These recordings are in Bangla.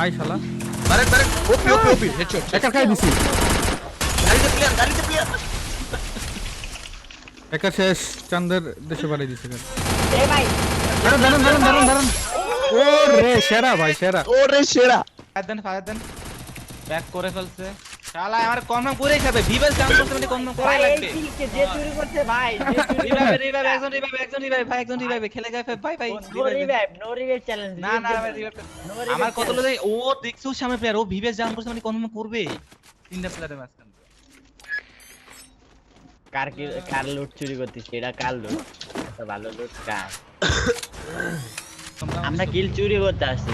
আয় শালা। মারেন মারেন ওপি ওপি ওপি। হেডশট একা খাই দিছি গাড়িতে প্লেয়ার গাড়িতে প্লেয়ার একা শেষ। চান্দের দেশে বাড়ি দিছে এ ভাই। দাঁড়ান দাঁড়ান দাঁড়ান দাঁড়ান দাঁড়ান। ও রে সেরা ভাই সেরা। ওরে সেরা। ফায়ার দেন ফায়ার দেন। ব্যাক করে ফেলছে। শালা আমার কনফার্ম করেই খাবে। ভিভেল চান্স করতে মানে কনফার্ম করাই লাগবে। যে চুরি করছে ভাই রিভাইভ রিভাইভ একজন রিভাইভ একজন রিভাইভ ভাই একজন রিভাইভ খেলে যায় ভাই ভাই no revive. No revive challenge না না ভাই রিভাইভ আমার কত লোক ও দেখছ সামনে প্লেয়ার ও করছে মানে কনফার্ম করবে। তিনটা প্লেয়ারের মাঝখানে। কার কি কার লুট চুরি করতিস? এটা কার লুট ভালো লুট কার? আমরা কিল চুরি করতে আসছি।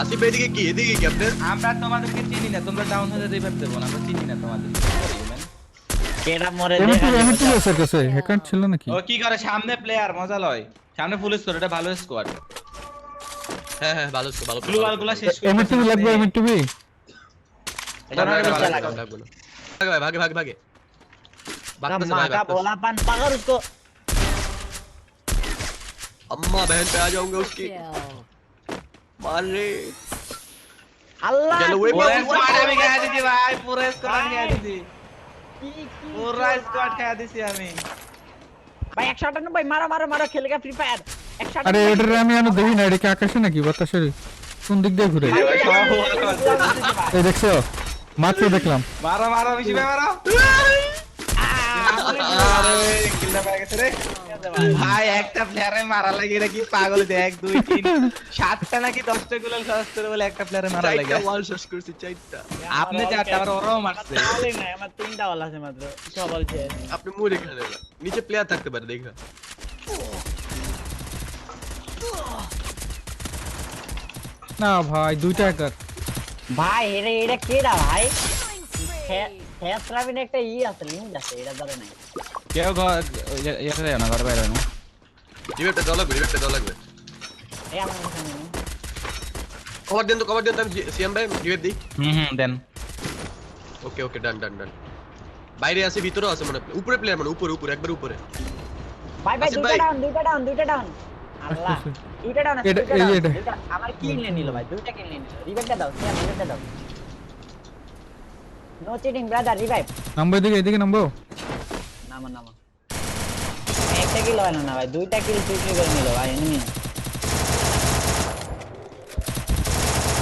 আসিফ এদিকে কি এদিকে কি আপনি আমরা তোমাদেরকে চিনি না তোমরা ডাউন হয়ে রিভাইভ দেবো না আমরা চিনি না তোমাদের কেডা মরে এমন দেখা তো এমন তো যাবে। আছে কাছে হ্যাকার ছিল নাকি ও কি করে সামনে প্লেয়ার মজা লয় সামনে ফুল স্কোর এটা ভালো স্কোয়াড হ্যাঁ হ্যাঁ ভালো তো ভালো তো, ব্লু ভালো ওয়াল তো। গুলা শেষ করে এমন টিভি লাগবে এমন টিভি এটা না, মরে না, বেঁচে না, লাগবে। লাগবে না। ভাগে ভাই ভাগে ভাগে ভাগে का भागते माँ से का भाग भोला पान पकड़ उसको अम्मा बहन पे आ जाऊंगा उसकी मार रे अल्लाह चलो, वही পুরো बात- স্কোয়াড আমি খেয়ে দিছি ভাই পুরো স্কোয়াড খেয়ে দিছি की- की- পুরো স্কোয়াড খেয়ে দিছি আমি भाई एक शॉट भाई मारो मारो मारो खेलेगा फ्री फायर एक शॉट আরে এটা আমি আমি দেখি না এটা কি আকাশে নাকি বাতাসে কোন দিক দিয়ে ঘুরে এই দেখছো মাত্র দেখলাম মারো মারো বেশি ভাই মারো আরে কিল্লা পেয়ে গেছে রে ভাই একটা প্লেয়ারে মারা লাগে এটা কি পাগল? দে এক দুই তিন সাতটা নাকি দশটা গুলো সাহস করে বলে একটা প্লেয়ারে মারা লাগে। ওয়াল শেষ করছি চারটা। আপনি চারটা আবার ওরাও মারছে আমার তিনটা বলা আছে মাত্র সব বলছে আপনি মুড়ে খেলে নিচে প্লেয়ার থাকতে পারে দেখা। না ভাই দুইটা হ্যাকার ভাই এটা এটা কেডা ভাই? ফেসরাবিন একটা ই আছে লিঙ্ক আছে এটা ধরে নাই। কেউ ঘর ইয়ে যায় না ঘর বাইরে না রিভেটটা দেওয়া লাগবে রিভেটটা দেওয়া লাগবে কভার দেন তো কভার দেন তো সিএম ভাই রিভেট দিই হুম হুম দেন ওকে ওকে ডান ডান ডান বাইরে আছে ভিতরেও আছে মনে উপরে প্লেয়ার মানে উপরে উপরে একবার উপরে ভাই ভাই দুইটা ডাউন দুইটা ডাউন দুইটা ডাউন আল্লাহ। দুইটা ডাউন আছে এটা- দুইটা। আমার কিল নিয়ে নিল ভাই দুইটা কিল নিয়ে নিল রিভাইভটা দাও সিয়া রিভাইভটা দাও no cheating brother revive number এদিকে এদিকে নামবো নামা নামা। একটা কিল হয় না না ভাই দুইটা কিল চুরি করে নিল ভাই এনিমি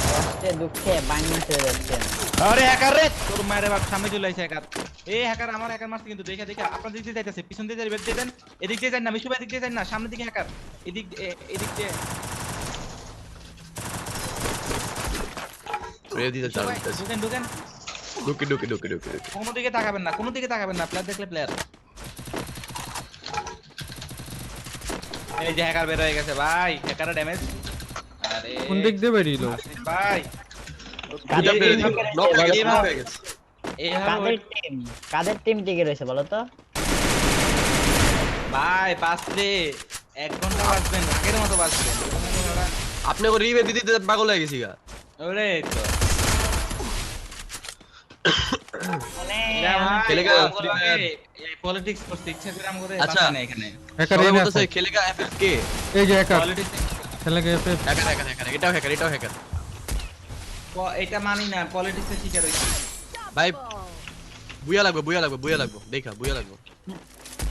কষ্টে দুঃখে বাংলা ছেড়ে যাচ্ছে আরে হ্যাকার রে তোর মায়ের বাপ সামনে চলে আইছে হ্যাকার এই হ্যাকার আমার হ্যাকার মারছে কিন্তু দেখে দেখে আপনার দিক দিয়ে যাইতেছে পিছন দিয়ে যাবে দিয়ে দেন এদিক দিয়ে যান না মিশু ভাই দিক দিয়ে যান না সামনের দিকে হ্যাকার এদিক এ- এদিক দিয়ে। রেডি দিতে চাল ঢুকেন ঢুকেন। কোনো দিকে তাকাবেন না কোনো দিকে তাকাবেন না প্লেয়ার দেখলে প্লেয়ার এই যে হ্যাকার বের হয়ে গেছে ভাই হ্যাকারের ড্যামেজ আরে কোন দিক দিয়ে ভাই। কাদের টিম কাদের টিম টিকে রয়েছে বলো তো? ভাই বাঁচলে এক ঘণ্টা বাঁচবেন আগের মতো বাঁচবেন। আপনি দিতে দিতে পাগল হয়ে গেছি গা। ওরে তো। এটা মানি না পলিটিক্সের শিকার হইছে ভাই বুয়া লাগবে বুয়া লাগবে বুয়া লাগবে। দেখা বুয়া লাগবে।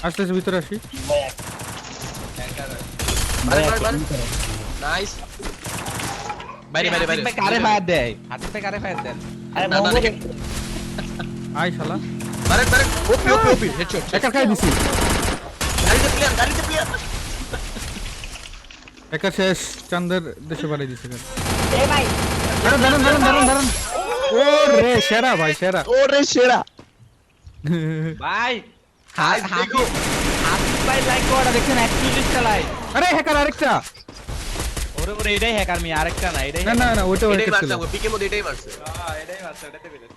আসতেছে ভিতরে আসি। নাইস বাইরে বাইরে বাইরে। কারে ফায়ার দেয়? ভাই কারে ফায়ার দেন? আরে আয় শালা। ওপি ওপি ওপি। হেডশট একা খাই দিছি গাড়িতে প্লেয়ার গাড়িতে প্লেয়ার একা শেষ। চান্দের দেশে বাড়ি দিছে ভাই। দাঁড়ান দাঁড়ান দাঁড়ান দাঁড়ান দাঁড়ান। ও রে। সেরা ভাই সেরা। ওরে সেরা। ভাই হাই দেখো। ভাই লাইক কোডা দেখছেন 41 টা লাইক আরে হ্যাকার আরেকটা। ওরে ওরে এটাই হ্যাকার মি আরেকটা না এটাই না না না আমার পিকের মধ্যে এটাই মারছে। হ্যাঁ এটাই মারছে পেরেছি।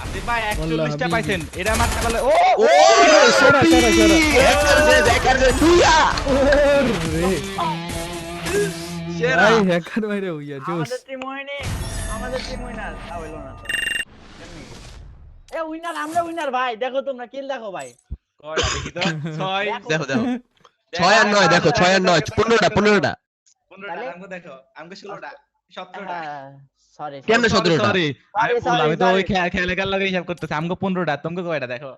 হাতিফ ভাই আল্লাহ 41 টা হাবিবি। পাইছেন। এটা মারতে পারলে ও! ও সেরা সেরা সেরা। হ্যাকার যে হ্যাকার যে বুয়া রে সেরা। ভাই হ্যাকার মাইরে হইয়া জোস। আমাদের টিম হয়নি আমাদের টিম উইনার তা হইল না এ উইনার আমরা উইনার ভাই। দেখো তোমরা কিল দেখো ভাই। কয়টা দেখি তো 6 দেখো। দেখো ছয় আর নয় দেখো ছয় আর নয় পনেরোটা পনেরোটা। পনেরোটা তাহলে? দেখো সরি কেমনে Sorry, সতেরোটা? sorry, Sorry, আমি তো ওই. খেলা খেলা লাগে হিসাব করতেছি আমাকে পনেরোটা তোমাকে কয়টা দেখো